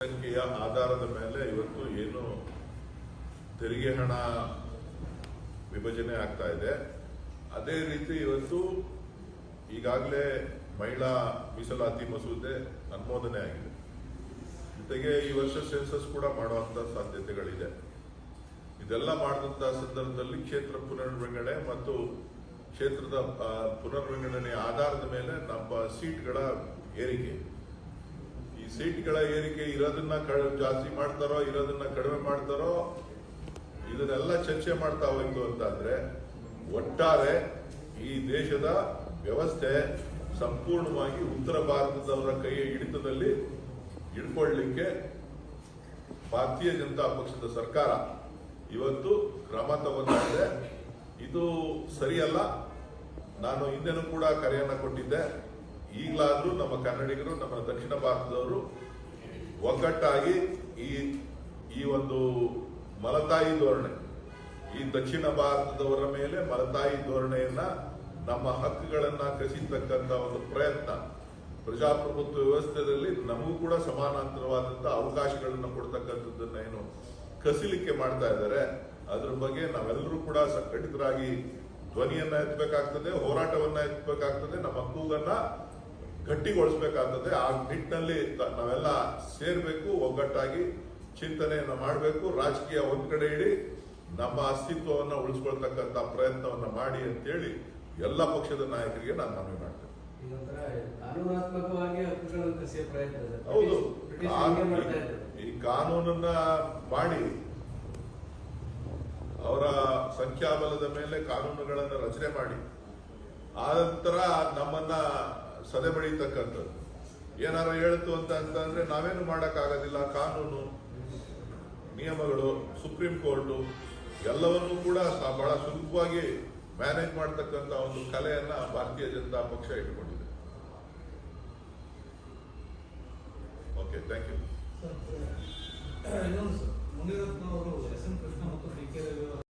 ಸಂಖ್ಯೆಯ ಆಧಾರದ ಮೇಲೆ ಇವತ್ತು ಏನು ತೆರಿಗೆ ಹಣ ವಿಭಜನೆ ಆಗ್ತಾ ಇದೆ. ಅದೇ ರೀತಿ ಇವತ್ತು ಈಗಾಗಲೇ ಮಹಿಳಾ ಮೀಸಲಾತಿ ಮಸೂದೆ ಅನುಮೋದನೆ ಆಗಿದೆ. ಜೊತೆಗೆ ಈ ವರ್ಷ ಸೆನ್ಸಸ್ ಕೂಡ ಮಾಡುವಂತ ಸಾಧ್ಯತೆಗಳಿದೆ. ಇದೆಲ್ಲ ಮಾಡಿದಂತ ಸಂದರ್ಭದಲ್ಲಿ ಕ್ಷೇತ್ರ ಪುನರ್ವಿಂಗಡಣೆ ಮತ್ತು ಕ್ಷೇತ್ರದ ಪುನರ್ವಿಂಗಡಣೆಯ ಆಧಾರದ ಮೇಲೆ ನಮ್ಮ ಸೀಟ್ಗಳ ಏರಿಕೆ. ಈ ಸೀಟ್ಗಳ ಏರಿಕೆ ಇರೋದನ್ನ ಜಾಸ್ತಿ ಮಾಡ್ತಾರೋ, ಇರೋದನ್ನ ಕಡಿಮೆ ಮಾಡ್ತಾರೋ, ಇದನ್ನೆಲ್ಲ ಚರ್ಚೆ ಮಾಡ್ತಾ ಹೋಯ್ತು ಅಂತಂದ್ರೆ, ಒಟ್ಟಾರೆ ಈ ದೇಶದ ವ್ಯವಸ್ಥೆ ಸಂಪೂರ್ಣವಾಗಿ ಉತ್ತರ ಭಾರತದವರ ಕೈಯ ಹಿಡಿತದಲ್ಲಿ ಹಿಡ್ಕೊಳ್ಳಿಕ್ಕೆ ಭಾರತೀಯ ಜನತಾ ಪಕ್ಷದ ಸರ್ಕಾರ ಇವತ್ತು ಕ್ರಮ ತಗೊಂಡಿದೆ ಇದು ಸರಿಯಲ್ಲ. ನಾನು ಹಿಂದೆನೂ ಕೂಡ ಕರೆಯನ್ನ ಕೊಟ್ಟಿದ್ದೆ. ಈಗಲಾದ್ರೂ ನಮ್ಮ ಕನ್ನಡಿಗರು, ನಮ್ಮ ದಕ್ಷಿಣ ಭಾರತದವರು ಒಗ್ಗಟ್ಟಾಗಿ ಈ ಈ ಒಂದು ಮಲತಾಯಿ ಧೋರಣೆ, ಈ ದಕ್ಷಿಣ ಭಾರತದವರ ಮೇಲೆ ಮಲತಾಯಿ ಧೋರಣೆಯನ್ನ ನಮ್ಮ ಹಕ್ಕುಗಳನ್ನ ಕಸಿತಕ್ಕಂತ ಒಂದು ಪ್ರಯತ್ನ. ಪ್ರಜಾಪ್ರಭುತ್ವ ವ್ಯವಸ್ಥೆಯಲ್ಲಿ ನಮಗೂ ಕೂಡ ಸಮಾನಾಂತರವಾದಂತಹ ಅವಕಾಶಗಳನ್ನು ಕೊಡ್ತಕ್ಕಂಥದ್ದನ್ನ ಏನು ಕಸಿಲಿಕ್ಕೆ ಮಾಡ್ತಾ ಇದ್ದಾರೆ. ಅದ್ರ ಬಗ್ಗೆ ನಾವೆಲ್ಲರೂ ಕೂಡ ಸಂಘಟಿತರಾಗಿ ಧ್ವನಿಯನ್ನ ಎತ್ತಬೇಕಾಗ್ತದೆ, ಹೋರಾಟವನ್ನ ಎತ್ತಬೇಕಾಗ್ತದೆ, ನಮ್ಮ ಹಕ್ಕುಗಳನ್ನ ಗಟ್ಟಿಗೊಳಿಸಬೇಕಾಗ್ತದೆ ಆ ನಿಟ್ಟಿನಲ್ಲಿ ನಾವೆಲ್ಲ ಸೇರ್ಬೇಕು ಒಗ್ಗಟ್ಟಾಗಿ ಚಿಂತನೆಯನ್ನ ಮಾಡಬೇಕು ರಾಜಕೀಯ ಒಂದು ಕಡೆ ಇಡಿ ನಮ್ಮ ಅಸ್ತಿತ್ವವನ್ನ ಉಳಿಸ್ಕೊಳ್ತಕ್ಕಂಥ ಪ್ರಯತ್ನವನ್ನ ಮಾಡಿ ಅಂತೇಳಿ ಎಲ್ಲ ಪಕ್ಷದ ನಾಯಕರಿಗೆ ನಾನು ಮನವಿ ಮಾಡ್ತೇನೆ. ಹೌದು. ಈ ಕಾನೂನನ್ನ ಮಾಡಿ ಅವರ ಸಂಖ್ಯಾಬಲದ ಮೇಲೆ ಕಾನೂನುಗಳನ್ನು ರಚನೆ ಮಾಡಿ ಆ ನಂತರ ನಮ್ಮನ್ನ ಸದೆಬಡಿತಕ್ಕಂಥದ್ದು ಏನಾರ ಹೇಳ್ತು ಅಂತ ಅಂತಂದ್ರೆ ನಾವೇನು ಮಾಡೋಕ್ಕಾಗೋದಿಲ್ಲ, ಕಾನೂನು, ನಿಯಮಗಳು, ಸುಪ್ರೀಂ ಕೋರ್ಟು, ಎಲ್ಲವನ್ನೂ ಕೂಡ ಬಹಳ ಸುಲಭವಾಗಿ ಮ್ಯಾನೇಜ್ ಮಾಡ್ತಕ್ಕಂಥ ಒಂದು ಕಲೆಯನ್ನ ಭಾರತೀಯ ಜನತಾ ಪಕ್ಷ ಇಟ್ಕೊಂಡಿದೆ. Okay thank you